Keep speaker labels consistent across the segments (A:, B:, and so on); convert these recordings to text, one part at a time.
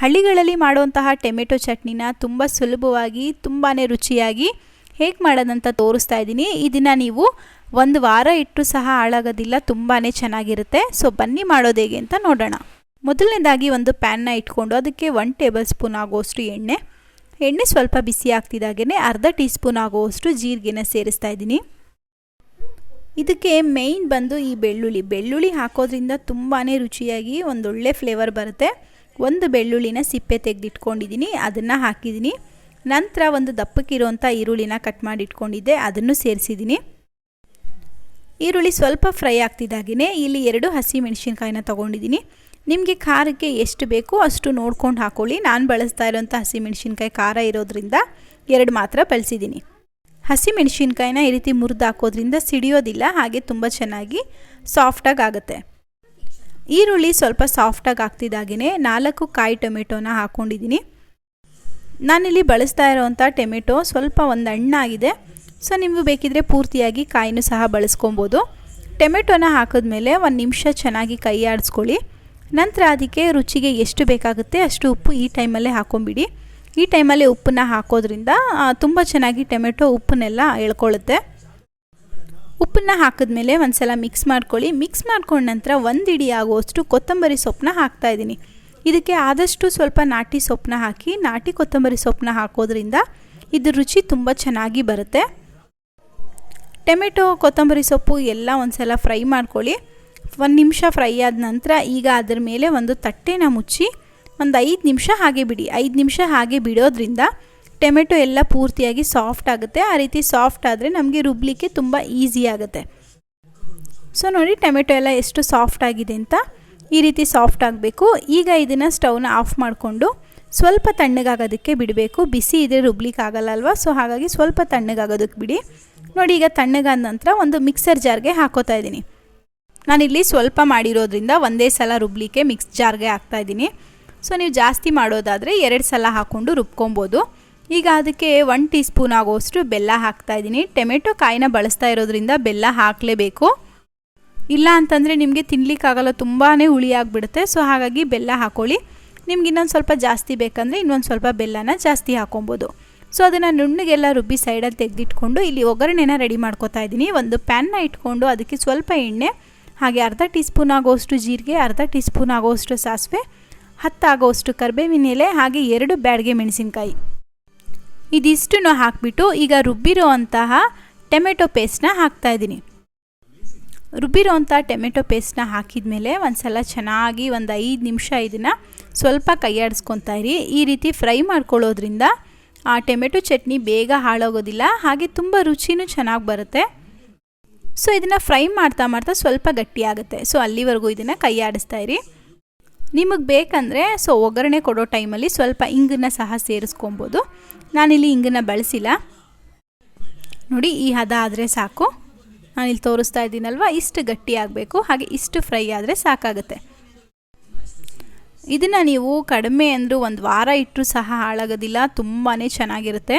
A: ಹಳ್ಳಿಗಳಲ್ಲಿ ಮಾಡುವಂತಹ ಟೊಮೆಟೊ ಚಟ್ನಿನ ತುಂಬ ಸುಲಭವಾಗಿ ತುಂಬಾ ರುಚಿಯಾಗಿ ಹೇಗೆ ಮಾಡೋದಂತ ತೋರಿಸ್ತಾ ಇದ್ದೀನಿ. ಇದನ್ನು ನೀವು ಒಂದು ವಾರ ಇಟ್ಟು ಸಹ ಹಾಳಾಗೋದಿಲ್ಲ ತುಂಬಾ ಚೆನ್ನಾಗಿರುತ್ತೆ. ಸೊ, ಬನ್ನಿ ಮಾಡೋದು ಹೇಗೆ ಅಂತ ನೋಡೋಣ. ಮೊದಲನೇದಾಗಿ ಒಂದು ಪ್ಯಾನ್ನ ಇಟ್ಕೊಂಡು ಅದಕ್ಕೆ ಒನ್ ಟೇಬಲ್ ಸ್ಪೂನ್ ಆಗುವಷ್ಟು ಎಣ್ಣೆ. ಎಣ್ಣೆ ಸ್ವಲ್ಪ ಬಿಸಿ ಆಗ್ತಿದ್ದಾಗೇ ಅರ್ಧ ಟೀ ಸ್ಪೂನ್ ಆಗುವಷ್ಟು ಜೀರಿಗೆನ ಸೇರಿಸ್ತಾ ಇದ್ದೀನಿ. ಇದಕ್ಕೆ ಮೇಯ್ನ್ ಬಂದು ಈ ಬೆಳ್ಳುಳ್ಳಿ. ಬೆಳ್ಳುಳ್ಳಿ ಹಾಕೋದ್ರಿಂದ ತುಂಬಾ ರುಚಿಯಾಗಿ ಒಂದೊಳ್ಳೆ ಫ್ಲೇವರ್ ಬರುತ್ತೆ. ಒಂದು ಬೆಳ್ಳುಳ್ಳಿನ ಸಿಪ್ಪೆ ತೆಗೆದಿಟ್ಕೊಂಡಿದ್ದೀನಿ, ಅದನ್ನು ಹಾಕಿದ್ದೀನಿ. ನಂತರ ಒಂದು ದಪ್ಪಕ್ಕಿರುವಂಥ ಈರುಳ್ಳಿನ ಕಟ್ ಮಾಡಿಟ್ಕೊಂಡಿದ್ದೆ, ಅದನ್ನು ಸೇರಿಸಿದ್ದೀನಿ. ಈರುಳ್ಳಿ ಸ್ವಲ್ಪ ಫ್ರೈ ಆಗ್ತಿದ್ದಾಗೇ ಇಲ್ಲಿ ಎರಡು ಹಸಿ ಮೆಣಸಿನ್ಕಾಯಿನ ತೊಗೊಂಡಿದ್ದೀನಿ. ನಿಮಗೆ ಖಾರಕ್ಕೆ ಎಷ್ಟು ಬೇಕೋ ಅಷ್ಟು ನೋಡ್ಕೊಂಡು ಹಾಕೊಳ್ಳಿ. ನಾನು ಬಳಸ್ತಾ ಇರೋಂಥ ಹಸಿ ಮೆಣಸಿನ್ಕಾಯಿ ಖಾರ ಇರೋದ್ರಿಂದ ಎರಡು ಮಾತ್ರ ಬಳಸಿದ್ದೀನಿ. ಹಸಿ ಮೆಣಸಿನ್ಕಾಯಿನ ಈ ರೀತಿ ಮುರಿದು ಹಾಕೋದ್ರಿಂದ ಸಿಡಿಯೋದಿಲ್ಲ, ಹಾಗೆ ತುಂಬ ಚೆನ್ನಾಗಿ ಸಾಫ್ಟಾಗಿ ಆಗುತ್ತೆ. ಈರುಳ್ಳಿ ಸ್ವಲ್ಪ ಸಾಫ್ಟಾಗಿ ಆಗ್ತಿದ್ದಾಗೇ ನಾಲ್ಕು ಕಾಯಿ ಟೊಮೆಟೊನ ಹಾಕ್ಕೊಂಡಿದ್ದೀನಿ. ನಾನಿಲ್ಲಿ ಬಳಸ್ತಾ ಇರೋವಂಥ ಟೊಮೆಟೊ ಸ್ವಲ್ಪ ಒಂದು ಹಣ್ಣಾಗಿದೆ ಸೊ, ನಿಮಗೆ ಬೇಕಿದ್ರೆ ಪೂರ್ತಿಯಾಗಿ ಕಾಯಿನೂ ಸಹ ಬಳಸ್ಕೊಬೋದು. ಟೊಮೆಟೊನ ಹಾಕಿದ್ಮೇಲೆ ಒಂದು ನಿಮಿಷ ಚೆನ್ನಾಗಿ ಕೈ ಆಡಿಸ್ಕೊಳ್ಳಿ. ನಂತರ ಅದಕ್ಕೆ ರುಚಿಗೆ ಎಷ್ಟು ಬೇಕಾಗುತ್ತೆ ಅಷ್ಟು ಉಪ್ಪು ಈ ಟೈಮಲ್ಲೇ ಹಾಕೊಂಬಿಡಿ ಈ ಟೈಮಲ್ಲಿ ಉಪ್ಪನ್ನ ಹಾಕೋದ್ರಿಂದ ತುಂಬ ಚೆನ್ನಾಗಿ ಟೊಮೆಟೊ ಉಪ್ಪನ್ನೆಲ್ಲ ಎಳ್ಕೊಳ್ಳುತ್ತೆ. ಉಪ್ಪನ್ನ ಹಾಕಿದ್ಮೇಲೆ ಒಂದು ಸಲ ಮಿಕ್ಸ್ ಮಾಡ್ಕೊಳ್ಳಿ. ಮಿಕ್ಸ್ ಮಾಡ್ಕೊಂಡ ನಂತರ ಒಂದು ಇಡಿ ಆಗುವಷ್ಟು ಕೊತ್ತಂಬರಿ ಸೊಪ್ಪನ್ನ ಹಾಕ್ತಾಯಿದ್ದೀನಿ ಇದಕ್ಕೆ ಆದಷ್ಟು ಸ್ವಲ್ಪ ನಾಟಿ ಸೊಪ್ಪನ್ನ ಹಾಕಿ, ನಾಟಿ ಕೊತ್ತಂಬರಿ ಸೊಪ್ಪನ್ನ ಹಾಕೋದ್ರಿಂದ ಇದ್ರ ರುಚಿ ತುಂಬ ಚೆನ್ನಾಗಿ ಬರುತ್ತೆ. ಟೊಮೆಟೊ, ಕೊತ್ತಂಬರಿ ಸೊಪ್ಪು ಎಲ್ಲ ಒಂದು ಸಲ ಫ್ರೈ ಮಾಡ್ಕೊಳ್ಳಿ. ಒಂದು ನಿಮಿಷ ಫ್ರೈ ಆದ ನಂತರ ಈಗ ಅದರ ಮೇಲೆ ಒಂದು ತಟ್ಟೆನ ಮುಚ್ಚಿ ಒಂದು ಐದು ನಿಮಿಷ ಹಾಗೆ ಬಿಡಿ. ಐದು ನಿಮಿಷ ಹಾಗೆ ಬಿಡೋದ್ರಿಂದ ಟೊಮೆಟೊ ಎಲ್ಲ ಪೂರ್ತಿಯಾಗಿ ಸಾಫ್ಟ್ ಆಗುತ್ತೆ. ಆ ರೀತಿ ಸಾಫ್ಟ್ ಆದರೆ ನಮಗೆ ರುಬ್ಲಿಕ್ಕೆ ತುಂಬ ಈಸಿ ಆಗುತ್ತೆ. ಸೊ ನೋಡಿ, ಟೊಮೆಟೊ ಎಲ್ಲ ಎಷ್ಟು ಸಾಫ್ಟ್ ಆಗಿದೆ ಅಂತ ಈ ರೀತಿ ಸಾಫ್ಟ್ ಆಗಬೇಕು. ಈಗ ಇದನ್ನು ಸ್ಟವ್ನ ಆಫ್ ಮಾಡಿಕೊಂಡು ಸ್ವಲ್ಪ ತಣ್ಣಗಾಗೋದಕ್ಕೆ ಬಿಡಬೇಕು. ಬಿಸಿ ಇದ್ರೆ ರುಬ್ಲಿಕ್ಕೆ ಆಗಲ್ಲ ಅಲ್ವಾ? ಸೊ ಹಾಗಾಗಿ ಸ್ವಲ್ಪ ತಣ್ಣಗಾಗೋದಕ್ಕೆ ಬಿಡಿ. ನೋಡಿ, ಈಗ ತಣ್ಣಗಾದ ನಂತರ ಒಂದು ಮಿಕ್ಸರ್ ಜಾರ್ಗೆ ಹಾಕೋತಾ ಇದ್ದೀನಿ. ನಾನಿಲ್ಲಿ ಸ್ವಲ್ಪ ಮಾಡಿರೋದ್ರಿಂದ ಒಂದೇ ಸಲ ರುಬ್ಲಿಕ್ಕೆ ಮಿಕ್ಸ್ ಜಾರ್ಗೆ ಹಾಕ್ತಾಯಿದ್ದೀನಿ ಸೊ ನೀವು ಜಾಸ್ತಿ ಮಾಡೋದಾದರೆ ಎರಡು ಸಲ ಹಾಕ್ಕೊಂಡು ರುಬ್ಕೊಬೋದು. ಈಗ ಅದಕ್ಕೆ ಒನ್ ಟೀ ಸ್ಪೂನ್ ಆಗೋಷ್ಟು ಬೆಲ್ಲ ಹಾಕ್ತಾ ಇದ್ದೀನಿ. ಟೊಮೆಟೊ ಕಾಯಿನ ಬಳಸ್ತಾ ಇರೋದ್ರಿಂದ ಬೆಲ್ಲ ಹಾಕಲೇಬೇಕು. ಇಲ್ಲ ಅಂತಂದರೆ ನಿಮಗೆ ತಿನ್ನಲಿಕ್ಕಾಗಲ್ಲ ತುಂಬಾ ಹುಳಿ ಆಗಿಬಿಡುತ್ತೆ. ಸೊ ಹಾಗಾಗಿ ಬೆಲ್ಲ ಹಾಕೊಳ್ಳಿ. ನಿಮ್ಗೆ ಇನ್ನೊಂದು ಸ್ವಲ್ಪ ಜಾಸ್ತಿ ಬೇಕಂದರೆ ಇನ್ನೊಂದು ಸ್ವಲ್ಪ ಬೆಲ್ಲನ ಜಾಸ್ತಿ ಹಾಕೊಬೋದು. ಸೊ ಅದನ್ನು ನುಣ್ಣಗೆಲ್ಲ ರುಬ್ಬಿ ಸೈಡಲ್ಲಿ ತೆಗೆದಿಟ್ಕೊಂಡು ಇಲ್ಲಿ ಒಗ್ಗರಣೆನ ರೆಡಿ ಮಾಡ್ಕೋತಾ ಇದ್ದೀನಿ. ಒಂದು ಪ್ಯಾನ್ನ ಇಟ್ಕೊಂಡು ಅದಕ್ಕೆ ಸ್ವಲ್ಪ ಎಣ್ಣೆ, ಹಾಗೆ ಅರ್ಧ ಟೀ ಸ್ಪೂನ್ ಆಗೋಷ್ಟು ಜೀರಿಗೆ, ಅರ್ಧ ಟೀ ಸ್ಪೂನ್ ಆಗೋಷ್ಟು ಸಾಸಿವೆ, ಹತ್ತಾಗೋಷ್ಟು ಕರ್ಬೇವಿನ ಎಲೆ, ಹಾಗೆ ಎರಡು ಬ್ಯಾಡ್ಗೆ ಮೆಣಸಿನ್ಕಾಯಿ. ಇದಿಷ್ಟನ್ನು ಹಾಕಿಬಿಟ್ಟು ಈಗ ರುಬ್ಬಿರೋ ಅಂತಹ ಟೊಮೆಟೊ ಪೇಸ್ಟ್ನ ಹಾಕ್ತಾ ಇದ್ದೀನಿ. ಅಂಥ ಟೊಮೆಟೊ ಪೇಸ್ಟ್ನ ಹಾಕಿದ ಮೇಲೆ ಒಂದು ಸಲ ಚೆನ್ನಾಗಿ ಒಂದು ಐದು ನಿಮಿಷ ಇದನ್ನು ಸ್ವಲ್ಪ ಕೈಯಾಡಿಸ್ಕೊತಾ ಇರಿ. ಈ ರೀತಿ ಫ್ರೈ ಮಾಡ್ಕೊಳ್ಳೋದ್ರಿಂದ ಆ ಟೊಮೆಟೊ ಚಟ್ನಿ ಬೇಗ ಹಾಳಾಗೋದಿಲ್ಲ, ಹಾಗೆ ತುಂಬ ರುಚಿನೂ ಚೆನ್ನಾಗಿ ಬರುತ್ತೆ. ಸೊ ಇದನ್ನು ಫ್ರೈ ಮಾಡ್ತಾ ಮಾಡ್ತಾ ಸ್ವಲ್ಪ ಗಟ್ಟಿಯಾಗುತ್ತೆ. ಸೊ ಅಲ್ಲಿವರೆಗೂ ಇದನ್ನು ಕೈಯಾಡಿಸ್ತಾ ಇರಿ. ನಿಮಗೆ ಬೇಕಂದರೆ ಸೊ ಒಗ್ಗರಣೆ ಕೊಡೋ ಟೈಮಲ್ಲಿ ಸ್ವಲ್ಪ ಇಂಗನ್ನು ಸಹ ಸೇರಿಸ್ಕೊಬೋದು. ನಾನಿಲ್ಲಿ ಇಂಗನ್ನು ಬಳಸಿಲ್ಲ. ನೋಡಿ, ಈ ಹದ ಆದರೆ ಸಾಕು. ನಾನಿಲ್ಲಿ ತೋರಿಸ್ತಾ ಇದ್ದೀನಲ್ವ? ಇಷ್ಟು ಗಟ್ಟಿ ಆಗಬೇಕು, ಹಾಗೆ ಇಷ್ಟು ಫ್ರೈ ಆದರೆ ಸಾಕಾಗುತ್ತೆ. ಇದನ್ನು ನೀವು ಕಡಿಮೆ ಅಂದರೂ ಒಂದು ವಾರ ಇಟ್ಟರೂ ಸಹ ಹಾಳಾಗೋದಿಲ್ಲ ತುಂಬಾ ಚೆನ್ನಾಗಿರುತ್ತೆ.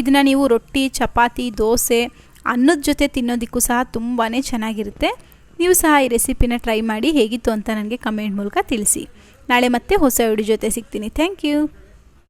A: ಇದನ್ನು ನೀವು ರೊಟ್ಟಿ, ಚಪಾತಿ, ದೋಸೆ ಅನ್ನದ ಜೊತೆ ತಿನ್ನೋದಕ್ಕೂ ಸಹ ತುಂಬಾ ಚೆನ್ನಾಗಿರುತ್ತೆ. ನೀವು ಸಹ ಈ ರೆಸಿಪಿನ ಟ್ರೈ ಮಾಡಿ ಹೇಗಿತ್ತು ಅಂತ ನನಗೆ ಕಮೆಂಟ್ ಮೂಲಕ ತಿಳಿಸಿ. ನಾಳೆ ಮತ್ತೆ ಹೊಸ ವಿಡಿಯೋ ಜೊತೆ ಸಿಗ್ತೀನಿ. Thank you.